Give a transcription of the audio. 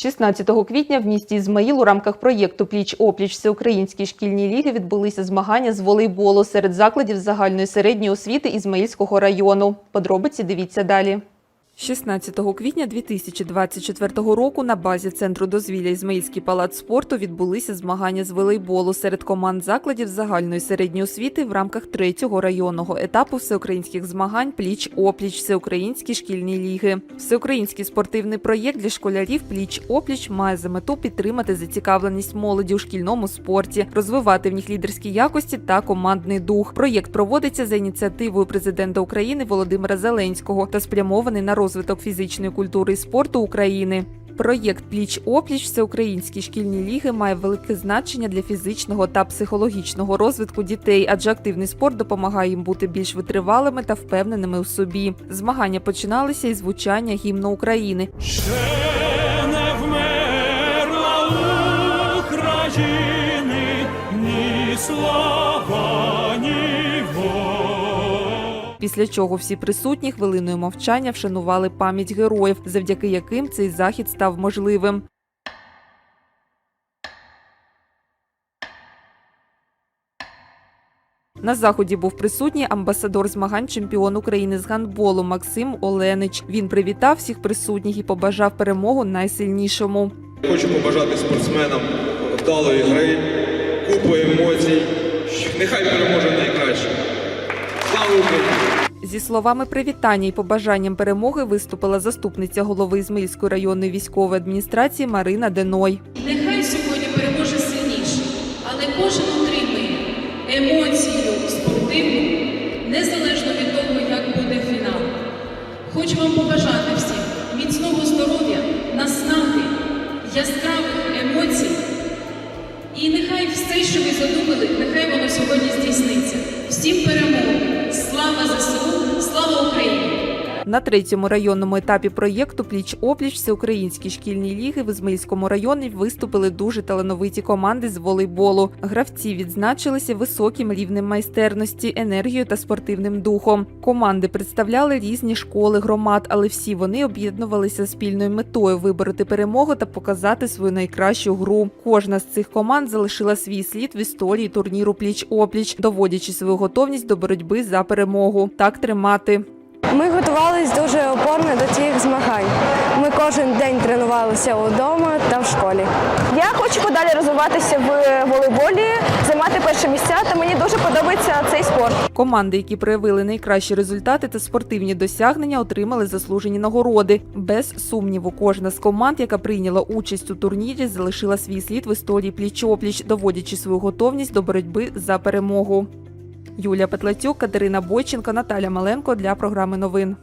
16 квітня в місті Ізмаїл у рамках проєкту Пліч опліч всеукраїнські шкільні ліги відбулися змагання з волейболу серед закладів загальної середньої освіти Ізмаїльського району. Подробиці дивіться далі. 16 квітня 2024 року на базі центру дозвілля Ізмаїльський палац спорту відбулися змагання з волейболу серед команд закладів загальної середньої освіти в рамках третього районного етапу всеукраїнських змагань Пліч опліч всеукраїнські шкільні ліги. Всеукраїнський спортивний проєкт для школярів Пліч опліч має за мету підтримати зацікавленість молоді у шкільному спорті, розвивати в них лідерські якості та командний дух. Проєкт проводиться за ініціативою президента України Володимира Зеленського та спрямований на розвиток фізичної культури і спорту України. Проєкт Пліч опліч всеукраїнські шкільні ліги має велике значення для фізичного та психологічного розвитку дітей, адже активний спорт допомагає їм бути більш витривалими та впевненими у собі. Змагання починалися із звучання гімну України. Слава, Після чого всі присутні хвилиною мовчання вшанували пам'ять героїв, завдяки яким цей захід став можливим. На заході був присутній амбасадор змагань чемпіон України з гандболу Максим Оленич. Він привітав всіх присутніх і побажав перемогу найсильнішому. Хочу побажати спортсменам вдалої гри, купу емоцій. Нехай переможе найкраще. Слава Україні! Зі словами привітання і побажанням перемоги виступила заступниця голови Ізмаїльської районної військової адміністрації Марина Деной. Нехай сьогодні переможе сильніший, але кожен отримує емоцію спортивну, незалежно від того, як буде фінал. Хочу вам побажати всім міцного здоров'я, наснаги, яскравих емоцій. І нехай все, що ви задумали, нехай воно сьогодні здійсниться. Всім перемоги! На третьому районному етапі проєкту Пліч опліч всеукраїнські шкільні ліги в Ізмаїльському районі виступили дуже талановиті команди з волейболу. Гравці відзначилися високим рівнем майстерності, енергією та спортивним духом. Команди представляли різні школи громад, але всі вони об'єднувалися спільною метою вибороти перемогу та показати свою найкращу гру. Кожна з цих команд залишила свій слід в історії турніру Пліч опліч, доводячи свою готовність до боротьби за перемогу. Так тримати. Ми готувалися дуже опорно до цих змагань. Ми кожен день тренувалися вдома та в школі. Я хочу подалі розвиватися в волейболі, займати перші місця, та мені дуже подобається цей спорт. Команди, які проявили найкращі результати та спортивні досягнення, отримали заслужені нагороди. Без сумніву, кожна з команд, яка прийняла участь у турнірі, залишила свій слід в історії пліч-опліч, доводячи свою готовність до боротьби за перемогу. Юлія Петлацюк, Катерина Бойченко, Наталя Маленко для програми новин.